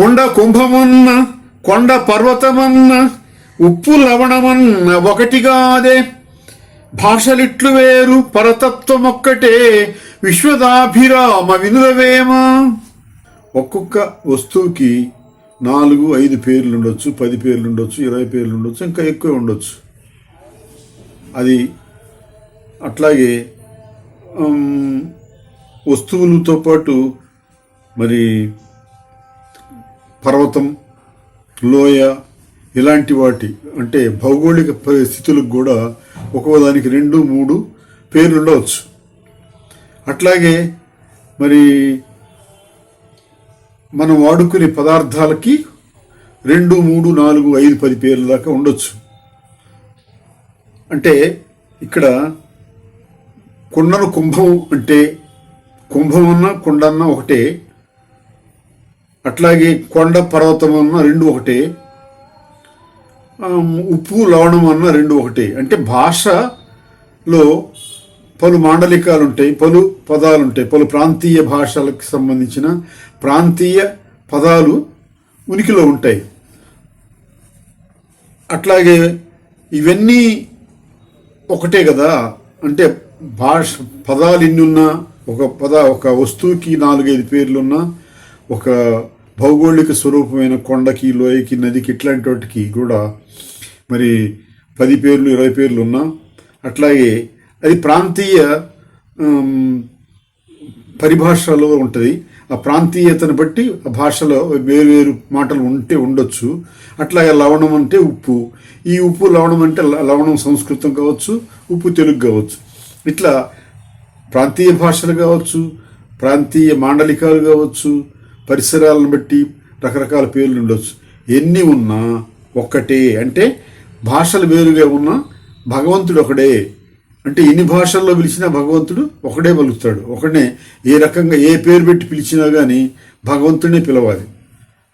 కొండ కుంభమన్న కొండ పర్వతమన్న ఉప్పు లవణమన్న ఒకటిగాదే. భాషలిట్లు వేరు పరతత్వమొక్కటే విశ్వదాభిరామ వినులవేమా? ఒక్కొక్క వస్తువుకి నాలుగు ఐదు పేర్లు ఉండొచ్చు పది పేర్లు ఉండొచ్చు ఇరవై పేర్లు ఉండొచ్చు ఇంకా ఎక్కువ ఉండొచ్చు. అది అట్లాగే వస్తువులతో పాటు మరి పర్వతం లోయ ఇలాంటి వాటి అంటే భౌగోళిక పరిస్థితులకు కూడా ఒక్కోదానికి రెండు మూడు పేర్లు ఉండవచ్చు. అట్లాగే మరి మనం వాడుకునే పదార్థాలకి రెండు మూడు నాలుగు ఐదు పది పేర్ల దాకా ఉండొచ్చు. అంటే ఇక్కడ కొండను కుంభం అంటే కుంభం అన్న కుండన్న ఒకటే అట్లాగే కొండ పర్వతం అన్న రెండు ఒకటే ఉప్పు లవణం అన్న రెండు ఒకటే. అంటే భాషలో పలు మాండలికాలు ఉంటాయి పలు పదాలు ఉంటాయి పలు ప్రాంతీయ భాషలకు సంబంధించిన ప్రాంతీయ పదాలు ఉనికిలో ఉంటాయి. అట్లాగే ఇవన్నీ ఒకటే కదా? అంటే భాష పదాలు ఎన్ని ఉన్నా ఒక పద ఒక వస్తువుకి నాలుగైదు పేర్లున్నా ఒక భౌగోళిక స్వరూపమైన కొండకి లోయకి నదికి ఇట్లాంటి వాటికి కూడా మరి పది పేర్లు ఇరవై పేర్లు ఉన్నా అట్లాగే అది ప్రాంతీయ పరిభాషలో ఉంటుంది. ఆ ప్రాంతీయతను బట్టి ఆ భాషలో వేరు వేరు మాటలు ఉంటే ఉండొచ్చు. అట్లాగే లవణం అంటే ఉప్పు. ఈ ఉప్పు లవణం అంటే లవణం సంస్కృతం కావచ్చు ఉప్పు తెలుగు కావచ్చు. ఇట్లా ప్రాంతీయ భాషలు కావచ్చు ప్రాంతీయ మాండలికాలు కావచ్చు పరిసరాలను బట్టి రకరకాల పేర్లు ఉండొచ్చు. ఎన్ని ఉన్నా ఒక్కటే. అంటే భాషలు వేరుగా ఉన్నా భగవంతుడు ఒకడే. అంటే ఎన్ని భాషల్లో పిలిచినా భగవంతుడు ఒకడే పలుకుతాడు. ఒకడే ఏ రకంగా ఏ పేరు పెట్టి పిలిచినా కానీ భగవంతుడినే పిలవాలి.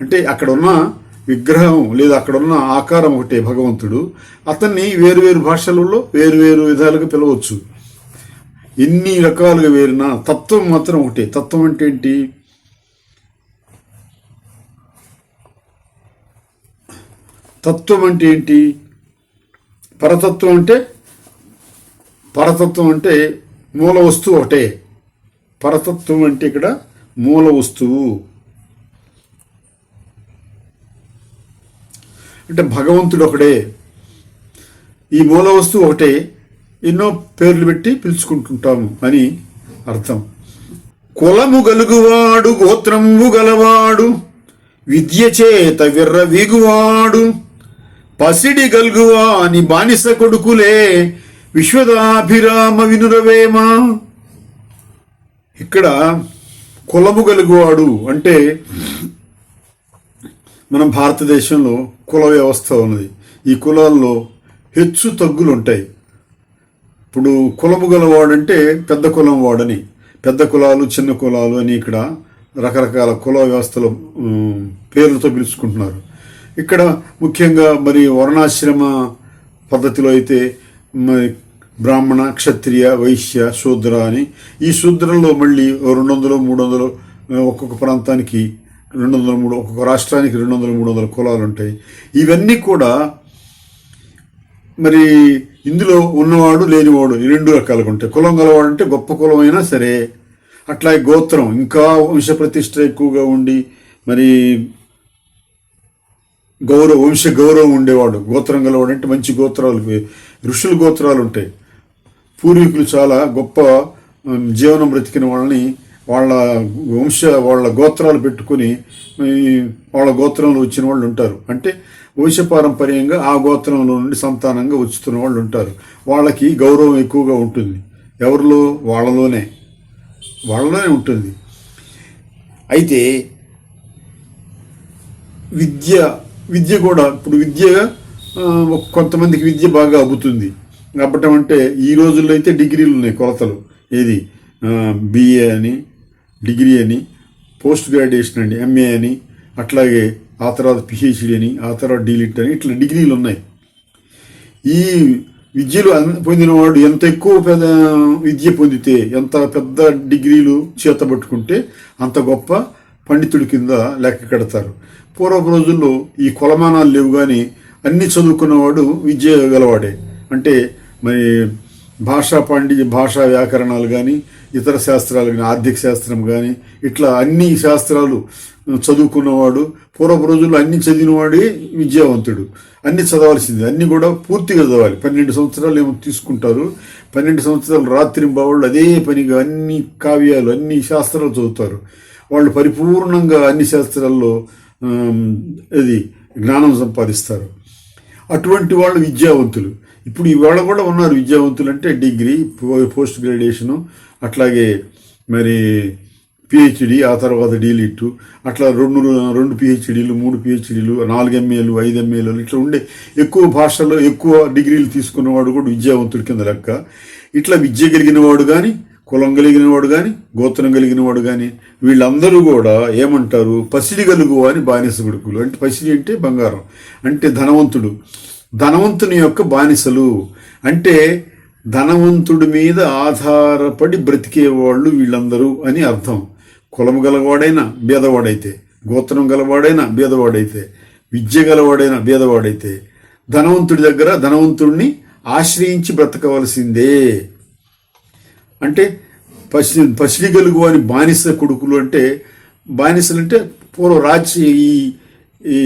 అంటే అక్కడ ఉన్న విగ్రహం లేదా అక్కడ ఉన్న ఆకారం ఒకటే భగవంతుడు. అతన్ని వేరు వేరు భాషలలో వేరు వేరు విధాలుగా పిలవచ్చు. ఎన్ని రకాలుగా వేరినా తత్వం మాత్రం ఒకటే. తత్వం అంటే ఏంటి? తత్వం అంటే ఏంటి? పరతత్వం అంటే పరతత్వం అంటే మూల వస్తువు ఒకటే. పరతత్వం అంటే ఇక్కడ మూల వస్తువు. అంటే భగవంతుడు ఒకడే. ఈ మూల వస్తువు ఒకటే. ఎన్నో పేర్లు పెట్టి పిలుచుకుంటుంటాము అని అర్థం. కులము గలుగువాడు గోత్రము గలవాడు విద్య చేత విర్ర వీగువాడు పసిడి గల్గువా అని బానిస కొడుకులే విశ్వదాభిరామ వినురవేమా? ఇక్కడ కులము గలుగువాడు అంటే మన భారతదేశంలో కుల వ్యవస్థ ఉన్నది. ఈ కులాల్లో హెచ్చు తగ్గులు ఉంటాయి ఇప్పుడు కులము గలవాడంటే పెద్ద కులం వాడని పెద్ద కులాలు చిన్న కులాలు అని ఇక్కడ రకరకాల కుల వ్యవస్థలు పేర్లతో పిలుచుకుంటున్నారు. ఇక్కడ ముఖ్యంగా మరి వర్ణాశ్రమ పద్ధతిలో అయితే మరి బ్రాహ్మణ క్షత్రియ వైశ్య శూద్ర అని ఈ శూద్రంలో మళ్ళీ రెండు వందలు మూడు వందలు ఒక్కొక్క ప్రాంతానికి రెండు వందల మూడు ఒక్కొక్క రాష్ట్రానికి రెండు వందల మూడు వందల కులాలు ఉంటాయి. ఇవన్నీ కూడా మరి ఇందులో ఉన్నవాడు లేనివాడు రెండు రకాలుగా ఉంటాయి. కులం గలవాడు అంటే గొప్ప కులం అయినా సరే అట్లా గోత్రం ఇంకా వంశ ప్రతిష్ట ఎక్కువగా ఉండి మరి గౌరవ వంశ గౌరవం ఉండేవాడు. గోత్రం గలవాడు అంటే మంచి గోత్రాలు ఋషుల గోత్రాలు ఉంటాయి. పూర్వీకులు చాలా గొప్ప జీవనం బ్రతికిన వాళ్ళని వాళ్ళ వంశ వాళ్ళ గోత్రాలు పెట్టుకుని వాళ్ళ గోత్రంలో వచ్చిన వాళ్ళు ఉంటారు. అంటే వంశపారంపర్యంగా ఆ గోత్రంలో నుండి సంతానంగా వచ్చుతున్న వాళ్ళు ఉంటారు. వాళ్ళకి గౌరవం ఎక్కువగా ఉంటుంది. ఎవరిలో? వాళ్ళలోనే. వాళ్ళలోనే ఉంటుంది. అయితే విద్య విద్య కూడా ఇప్పుడు విద్య కొంతమందికి విద్య బాగా అబ్బుతుంది అబ్బటం అంటే ఈ రోజుల్లో అయితే డిగ్రీలు ఉన్నాయి కొలతలు. ఏది? బిఏ అని డిగ్రీ అని పోస్ట్ గ్రాడ్యుయేషన్ అండి ఎంఏ అని అట్లాగే ఆ తర్వాత పిహెచ్డి అని ఆ తర్వాత డీలిట్ అని ఇట్లా డిగ్రీలు ఉన్నాయి. ఈ విద్యలు పొందినవాడు ఎంత ఎక్కువ పెద్ద విద్య పొందితే ఎంత పెద్ద డిగ్రీలు చేతబట్టుకుంటే అంత గొప్ప పండితుడి కింద లెక్క కడతారు. పూర్వపు రోజుల్లో ఈ కొలమానాలు లేవు కానీ అన్ని చదువుకున్నవాడు విద్య గలవాడే. అంటే మరి భాషా పాండి భాషా వ్యాకరణాలు కానీ ఇతర శాస్త్రాలు కానీ ఆర్థిక శాస్త్రం కానీ ఇట్లా అన్ని శాస్త్రాలు చదువుకున్నవాడు పూర్వపు రోజుల్లో అన్ని చదివినవాడే విద్యావంతుడు. అన్ని చదవాల్సింది. అన్ని కూడా పూర్తిగా చదవాలి. పన్నెండు సంవత్సరాలు ఏమో తీసుకుంటారు. పన్నెండు సంవత్సరాలు రాత్రింబావాళ్ళు అదే పనిగా అన్ని కావ్యాలు అన్ని శాస్త్రాలు చదువుతారు. వాళ్ళు పరిపూర్ణంగా అన్ని శాస్త్రాల్లో అది ఇది జ్ఞానం సంపాదిస్తారు. అటువంటి వాళ్ళు విద్యావంతులు. ఇప్పుడు ఇవాళ కూడా ఉన్నారు విద్యావంతులు అంటే డిగ్రీ పోస్ట్ గ్రాడ్యుయేషను అట్లాగే మరి పిహెచ్డి ఆ తర్వాత డీలిట్ అట్లా రెండు రెండు పిహెచ్డీలు మూడు పిహెచ్డీలు నాలుగు ఎంఏలు ఐదు ఎంఏలు ఇట్లా ఉండే ఎక్కువ భాషల్లో ఎక్కువ డిగ్రీలు తీసుకున్నవాడు కూడా విద్యావంతుడి కింద లెక్క. ఇట్లా విద్య కలిగిన వాడు కానీ కులం కలిగిన వాడు కానీ గోత్రం కలిగిన వాడు కానీ వీళ్ళందరూ కూడా ఏమంటారు? పసిడి గలుగు అని బానిస కొడుకులు. అంటే పసిడి అంటే బంగారం. అంటే ధనవంతుడు. ధనవంతుని యొక్క బానిసలు. అంటే ధనవంతుడి మీద ఆధారపడి బ్రతికేవాళ్ళు వీళ్ళందరూ అని అర్థం. కులం గలవాడైనా బీదవాడైతే గోత్రం గలవాడైనా బీదవాడైతే విద్య గలవాడైనా బీదవాడైతే ధనవంతుడి దగ్గర ధనవంతుడిని ఆశ్రయించి బ్రతకవలసిందే. అంటే పసి పసిడి గలుగు అని బానిస కొడుకులు అంటే బానిసలు అంటే పూర్వ రాజ్య ఈ ఈ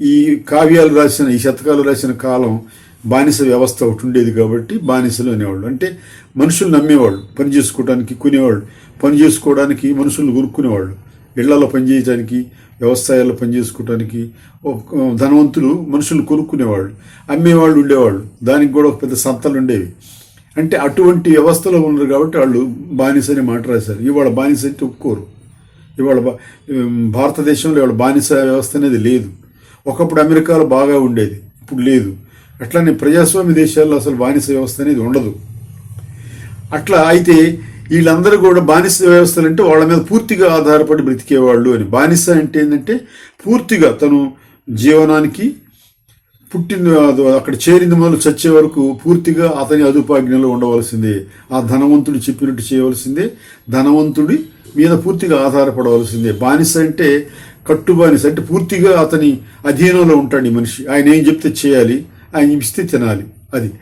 ఈ కావ్యాలు రాసిన ఈ శతకాలు రాసిన కాలం బానిస వ్యవస్థ ఒకటి ఉండేది కాబట్టి బానిసలు అనేవాళ్ళు. అంటే మనుషులు నమ్మేవాళ్ళు పని చేసుకోవడానికి కొనేవాళ్ళు పని చేసుకోవడానికి మనుషులు కొనుక్కునేవాళ్ళు. ఇళ్ళలో పనిచేయడానికి వ్యవసాయాల్లో పనిచేసుకోవడానికి ఒక ధనవంతులు మనుషులు కొనుక్కునేవాళ్ళు అమ్మేవాళ్ళు ఉండేవాళ్ళు. దానికి కూడా ఒక పెద్ద సంతలు ఉండేవి. అంటే అటువంటి వ్యవస్థలో ఉన్నారు కాబట్టి వాళ్ళు బానిస అని మాట రాశారు. ఇవాళ బానిస అంటే ఒప్పుకోరు. ఇవాళ బా- భారతదేశంలో ఇవాళ బానిస వ్యవస్థ అనేది లేదు. ఒకప్పుడు అమెరికాలో బాగా ఉండేది. ఇప్పుడు లేదు. అట్లానే ప్రజాస్వామ్య దేశాల్లో అసలు బానిస వ్యవస్థ అనేది ఉండదు. అట్లా అయితే వీళ్ళందరూ కూడా బానిస వ్యవస్థలు అంటే వాళ్ళ మీద పూర్తిగా ఆధారపడి బ్రతికేవాళ్ళు అని. బానిస అంటే ఏంటంటే పూర్తిగా తను జీవనానికి పుట్టిన అక్కడ చేరిన మొదలు చచ్చే వరకు పూర్తిగా అతని అదుపాజ్ఞలో ఉండవలసిందే. ఆ ధనవంతుడు చెప్పినట్టు చేయవలసిందే. ధనవంతుడి మీద పూర్తిగా ఆధారపడవలసిందే. బానిస అంటే కట్టు బానిస అంటే పూర్తిగా అతని అధీనంలో ఉంటాడు ఈ మనిషి. ఆయన ఏం చెప్తే చేయాలి ఆయన ఇస్తే తినాలి. అది.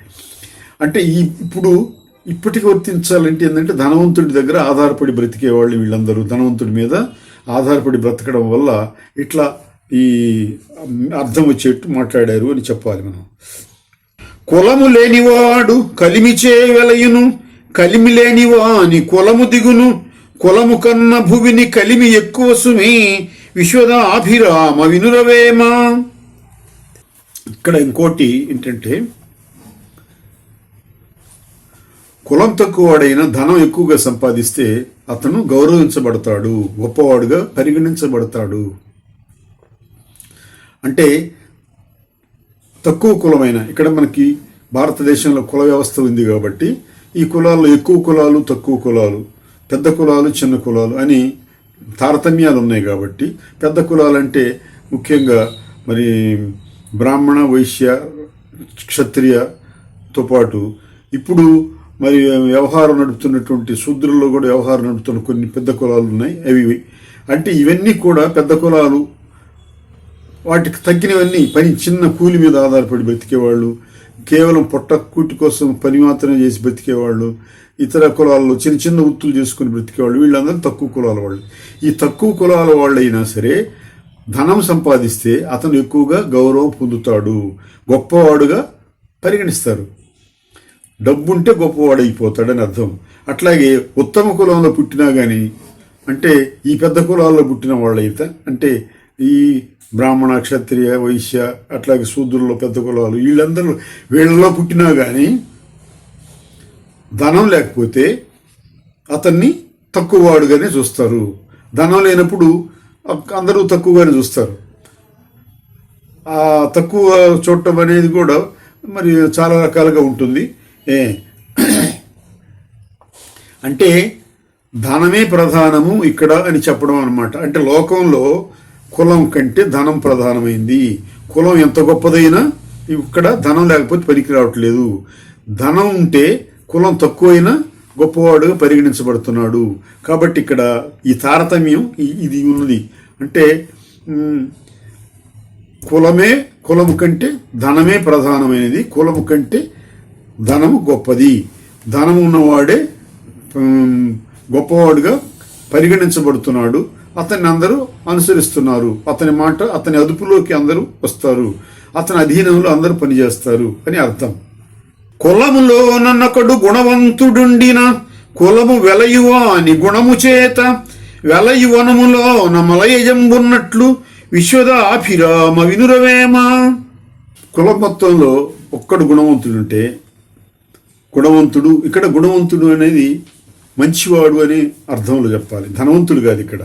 అంటే ఈ ఇప్పుడు ఇప్పటికి వర్తించాలంటే ఏంటంటే ధనవంతుడి దగ్గర ఆధారపడి బ్రతికేవాళ్ళు వీళ్ళందరూ. ధనవంతుడి మీద ఆధారపడి బ్రతకడం వల్ల ఇట్లా ఈ అర్థం వచ్చేట్టు మాట్లాడారు అని చెప్పాలి మనం. కులము లేనివాడు కలిమి చేయవలయును కలిమి లేనివాని కులము దిగును కులము కన్న భువిని కలిమి ఎక్కువ సుమి విశ్వదాభిరామ వినురవేమ. ఇక్కడ ఇంకోటి ఏంటంటే కులం తక్కువవాడైన ధనం ఎక్కువగా సంపాదిస్తే అతను గౌరవించబడతాడు గొప్పవాడుగా పరిగణించబడతాడు. అంటే తక్కువ కులమైన ఇక్కడ మనకి భారతదేశంలో కుల వ్యవస్థ ఉంది కాబట్టి ఈ కులాల్లో ఎక్కువ కులాలు తక్కువ కులాలు పెద్ద కులాలు చిన్న కులాలు అని తారతమ్యాలు ఉన్నాయి కాబట్టి పెద్ద కులాలు అంటే ముఖ్యంగా మరి బ్రాహ్మణ వైశ్య క్షత్రియతో పాటు ఇప్పుడు మరి వ్యవహారం నడుపుతున్నటువంటి శూద్రుల్లో కూడా వ్యవహారం నడుపుతున్న కొన్ని పెద్ద కులాలు ఉన్నాయి. అవి అంటే ఇవన్నీ కూడా పెద్ద కులాలు వాటికి తగ్గినవన్నీ పని చిన్న కూలి మీద ఆధారపడి బతికేవాళ్ళు కేవలం పొట్ట కూటి కోసం పని మాత్రమే చేసి బతికేవాళ్ళు ఇతర కులాల్లో చిన్న చిన్న వృత్తులు చేసుకుని బ్రతికేవాళ్ళు వీళ్ళందరూ తక్కువ కులాల వాళ్ళు. ఈ తక్కువ కులాల వాళ్ళు అయినా సరే ధనం సంపాదిస్తే అతను ఎక్కువగా గౌరవం పొందుతాడు గొప్పవాడుగా పరిగణిస్తారు. డబ్బుంటే గొప్పవాడు అయిపోతాడని అర్థం. అట్లాగే ఉత్తమ కులంలో పుట్టినా కానీ అంటే ఈ పెద్ద కులాల్లో పుట్టిన వాళ్ళైతే అంటే ఈ బ్రాహ్మణ క్షత్రియ వైశ్య అట్లాగే శూద్రుల్లో పెద్ద కులాలు వీళ్ళందరూ వీళ్ళలో పుట్టినా కానీ ధనం లేకపోతే అతన్ని తక్కువవాడుగానే చూస్తారు. ధనం లేనప్పుడు అందరూ తక్కువగానే చూస్తారు. ఆ తక్కువ చూడటం అనేది కూడా మరి చాలా రకాలుగా ఉంటుంది. ఏ అంటే ధనమే ప్రధానము ఇక్కడ అని చెప్పడం అనమాట అంటే లోకంలో కులం కంటే ధనం ప్రధానమైంది. కులం ఎంత గొప్పదైనా ఇక్కడ ధనం లేకపోతే పనికి రావట్లేదు ధనం ఉంటే కులం తక్కువైనా గొప్పవాడుగా పరిగణించబడుతున్నాడు. కాబట్టి ఇక్కడ ఈ తారతమ్యం ఇది ఉన్నది. అంటే కులమే కులము కంటే ధనమే ప్రధానమైనది. కులము కంటే ధనము గొప్పది. ధనం ఉన్నవాడే గొప్పవాడుగా పరిగణించబడుతున్నాడు. అతన్ని అందరూ అనుసరిస్తున్నారు. అతని మాట అతని అదుపులోకి అందరూ వస్తారు. అతని అధీనంలో అందరూ పనిచేస్తారు అని అర్థం. కులములో నన్నొకడు గుణవంతుడుండిన కులము వెలయువా అని గుణము చేత వెలయువనములో నమలయజంబున్నట్లు విశ్వదాభిరామ వినురవేమా. కుల మొత్తంలో ఒక్కడు గుణవంతుడుంటే గుణవంతుడు ఇక్కడ గుణవంతుడు అనేది మంచివాడు అనే అర్థంలో చెప్పాలి. ధనవంతుడు కాదు ఇక్కడ.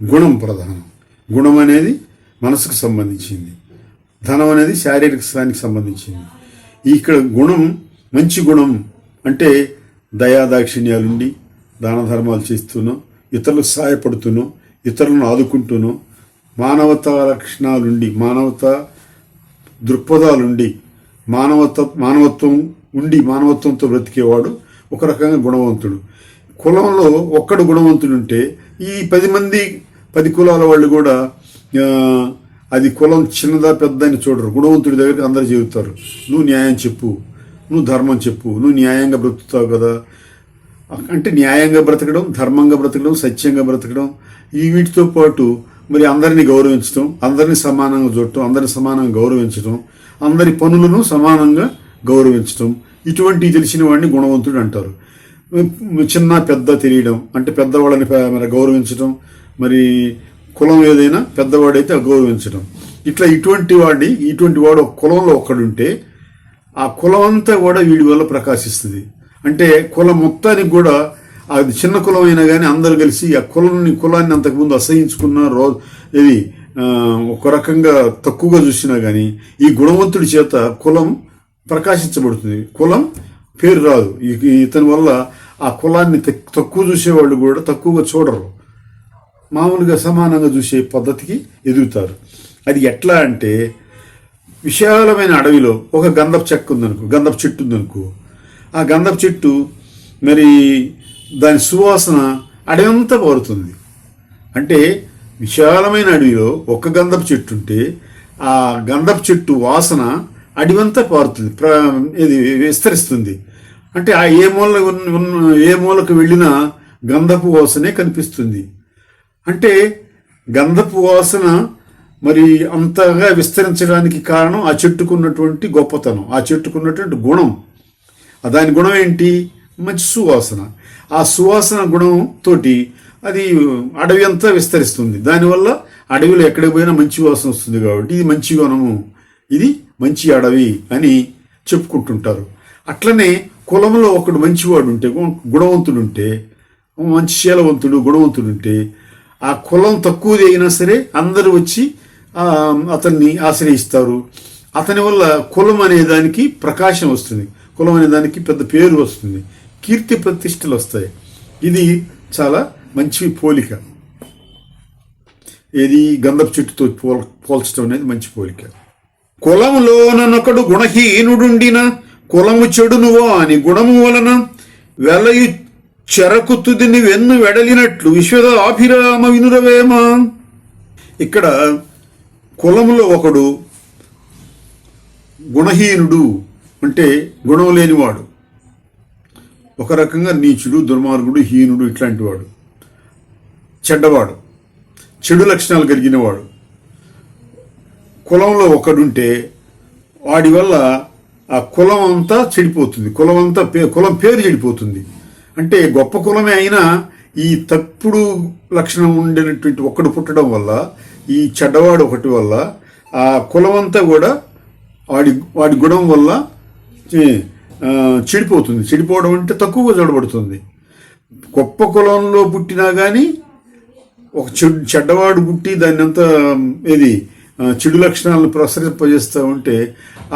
గుణం ప్రధానం. గుణం అనేది మనసుకు సంబంధించింది. ధనం అనేది శారీరక స్థానికి సంబంధించింది. ఇక్కడ గుణం మంచి గుణం అంటే దయాదాక్షిణ్యాలుండి దాన ధర్మాలు చేస్తున్నాం ఇతరులకు సహాయపడుతున్నాం ఇతరులను ఆదుకుంటున్నాం మానవతా లక్షణాలుండి మానవత దృక్పథాలుండి మానవత మానవత్వం ఉండి మానవత్వంతో బ్రతికేవాడు ఒక రకంగా గుణవంతుడు. కులంలో ఒక్కడు గుణవంతుడు ఉంటే ఈ పది మంది పది కులాల వాళ్ళు కూడా అది కులం చిన్నదా పెద్ద అని చూడరు. గుణవంతుడి దగ్గరికి అందరు చెబుతారు. నువ్వు న్యాయం చెప్పు. నువ్వు ధర్మం చెప్పు. నువ్వు న్యాయంగా బ్రతుకుతావు కదా. అంటే న్యాయంగా బ్రతకడం ధర్మంగా బ్రతకడం సత్యంగా బ్రతకడం ఈ వీటితో పాటు మరి అందరినీ గౌరవించడం అందరినీ సమానంగా చూడటం అందరిని సమానంగా గౌరవించడం అందరి పనులను సమానంగా గౌరవించడం ఇటువంటి తెలిసిన వాడిని గుణవంతుడు అంటారు. చిన్న పెద్ద తెలియడం. అంటే పెద్దవాళ్ళని మరి గౌరవించడం. మరి కులం ఏదైనా పెద్దవాడైతే గౌరవించడం. ఇట్లా ఇటువంటి వాడిని ఇటువంటి వాడు ఒక కులంలో ఒక్కడుంటే ఆ కులం అంతా కూడా వీడి వల్ల ప్రకాశిస్తుంది. అంటే కులం మొత్తానికి కూడా అది చిన్న కులం అయినా కానీ అందరూ కలిసి ఆ కులాన్ని కులాన్ని అంతకుముందు అసహించుకున్న రో ఇది ఒక రకంగా తక్కువగా చూసినా కానీ ఈ గుణవంతుడి చేత కులం ప్రకాశించబడుతుంది. కులం పేరు రాదు. ఇతని వల్ల ఆ కులాన్ని తక్కువ చూసేవాళ్ళు కూడా తక్కువగా చూడరు. మామూలుగా సమానంగా చూసే పద్ధతికి ఎదుగుతారు అది ఎట్లా అంటే విశాలమైన అడవిలో ఒక గంధపు చెక్క ఉందనుకో గంధపు చెట్టు ఉందనుకో ఆ గంధపు చెట్టు మరి దాని సువాసన అడవంతా పారుతుంది అంటే విశాలమైన అడవిలో ఒక గంధపు చెట్టు ఉంటే ఆ గంధపు చెట్టు వాసన అడవంతా పారుతుంది ప్ర ఇది విస్తరిస్తుంది. అంటే ఆ ఏ మూల ఉన్న- ఉన్న ఏ మూలకు వెళ్ళినా గంధపు వాసనే కనిపిస్తుంది. అంటే గంధపు వాసన మరి అంతగా విస్తరించడానికి కారణం ఆ చెట్టుకున్నటువంటి గొప్పతనం ఆ చెట్టుకున్నటువంటి గుణం. దాని గుణం ఏంటి? మంచి సువాసన. ఆ సువాసన గుణం తోటి అది అడవి అంతా విస్తరిస్తుంది. దానివల్ల అడవిలో ఎక్కడికి పోయినా మంచి వాసన వస్తుంది కాబట్టి ఇది మంచి గుణము. ఇది మంచి అడవి అని చెప్పుకుంటుంటారు. అట్లనే కులంలో ఒకడు మంచివాడు ఉంటే గుణవంతుడు ఉంటే మంచి శీలవంతుడు గుణవంతుడు ఉంటే ఆ కులం తక్కువది అయినా సరే అందరూ వచ్చి అతన్ని ఆశ్రయిస్తారు. అతని వల్ల కులం అనే దానికి ప్రకాశం వస్తుంది. కులం అనే దానికి పెద్ద పేరు వస్తుంది. కీర్తి ప్రతిష్టలు వస్తాయి. ఇది చాలా మంచి పోలిక. ఏది గంధపు చెట్టుతో పోల్ పోల్చడం అనేది మంచి పోలిక. కులములోనొకడు గుణహీనుడుండిన కులము చెడునువో అని గుణము వలన వెలయు చెరకు తుదిని వెన్ను వెడలినట్లు విశ్వద అభిరామ వినురవేమ ఇక్కడ కులములో ఒకడు గుణహీనుడు అంటే గుణం లేనివాడు. ఒక రకంగా నీచుడు దుర్మార్గుడు హీనుడు ఇట్లాంటి వాడు చెడ్డవాడు. చెడు లక్షణాలు కలిగిన వాడు కులంలో ఒకడుంటే వాడి వల్ల ఆ కులం అంతా చెడిపోతుంది. కులం అంతా పే- కులం పేరు చెడిపోతుంది. అంటే గొప్ప కులమే అయినా ఈ తప్పుడు లక్షణం ఉండినటువంటి ఒక్కడు పుట్టడం వల్ల ఈ చెడ్డవాడు ఒకటి వల్ల ఆ కులం అంతా కూడా వాడి వాడి గుణం వల్ల చెడిపోతుంది. చెడిపోవడం అంటే తక్కువగా చూడబడుతుంది గొప్ప కులంలో పుట్టినా కానీ ఒక చెడ్డవాడు పుట్టి దాన్ని అంతా ఏది చెడు లక్షణాలను ప్రసరింపజేస్తూ ఉంటే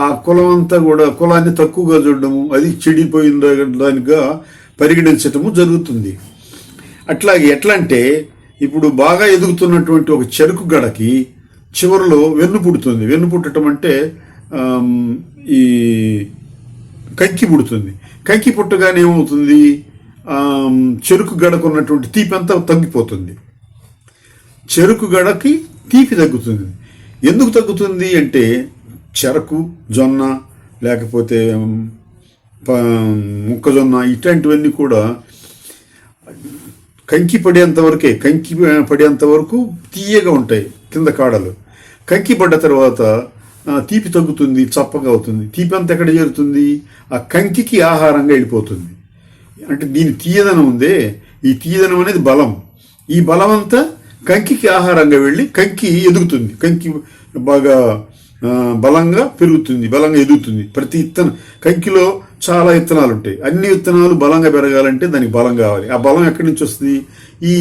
ఆ కులం అంతా కూడా కులాన్ని తక్కువగా చూడడము అది చెడిపోయిన దానిగా పరిగణించటము జరుగుతుంది. అట్లాగే ఎట్లా అంటే ఇప్పుడు బాగా ఎదుగుతున్నటువంటి ఒక చెరుకు గడకి చివరిలో వెన్ను పుడుతుంది. వెన్ను పుట్టడం అంటే ఈ కంకి పుడుతుంది. కంకి పుట్టగానే ఏమవుతుంది? చెరుకు గడకు ఉన్నటువంటి తీపి అంతా తగ్గిపోతుంది. చెరుకు గడకి తీపి తగ్గుతుంది. ఎందుకు తగ్గుతుంది అంటే చెరకు జొన్న లేకపోతే ప- మొక్కజొన్న ఇట్లాంటివన్నీ కూడా కంకి పడేంత వరకే కంకి పడేంత వరకు తీయగా ఉంటాయి కింద కాడలు. కంకి పడ్డ తర్వాత తీపి తగ్గుతుంది చప్పగా అవుతుంది. తీపి అంత ఎక్కడ చేరుతుంది? ఆ కంకికి ఆహారంగా వెళ్ళిపోతుంది. అంటే దీని తీయదనం ఉందే ఈ తీయదనం అనేది బలం. ఈ బలం అంతా కంకికి ఆహారంగా వెళ్ళి కంకి ఎదుగుతుంది. కంకి బాగా బలంగా పెరుగుతుంది బలంగా ఎదుగుతుంది. ప్రతి ఇత్తనం కంకిలో చాలా ఇత్తనాలు ఉంటాయి. అన్ని విత్తనాలు బలంగా పెరగాలంటే దానికి బలం కావాలి. ఆ బలం ఎక్కడి నుంచి వస్తుంది? ఈ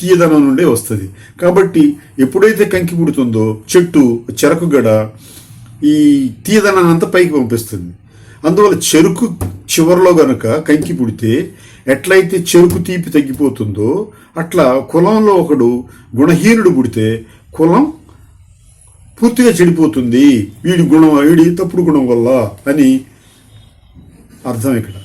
తీయదనం నుండే వస్తుంది. కాబట్టి ఎప్పుడైతే కంకి పుడుతుందో చెట్టు చెరకు గడ ఈ తీయదనాన్ని అంతా పైకి పంపిస్తుంది. అందువల్ల చెరుకు చివరిలో గనుక కంకి పుడితే ఎట్లయితే చెరుకు తీపి తగ్గిపోతుందో అట్లా కులంలో ఒకడు గుణహీనుడు పుడితే కులం పూర్తిగా చెడిపోతుంది. వీడి గుణం వీడి తప్పుడు గుణం వల్ల అని అర్థం ఇక్కడ.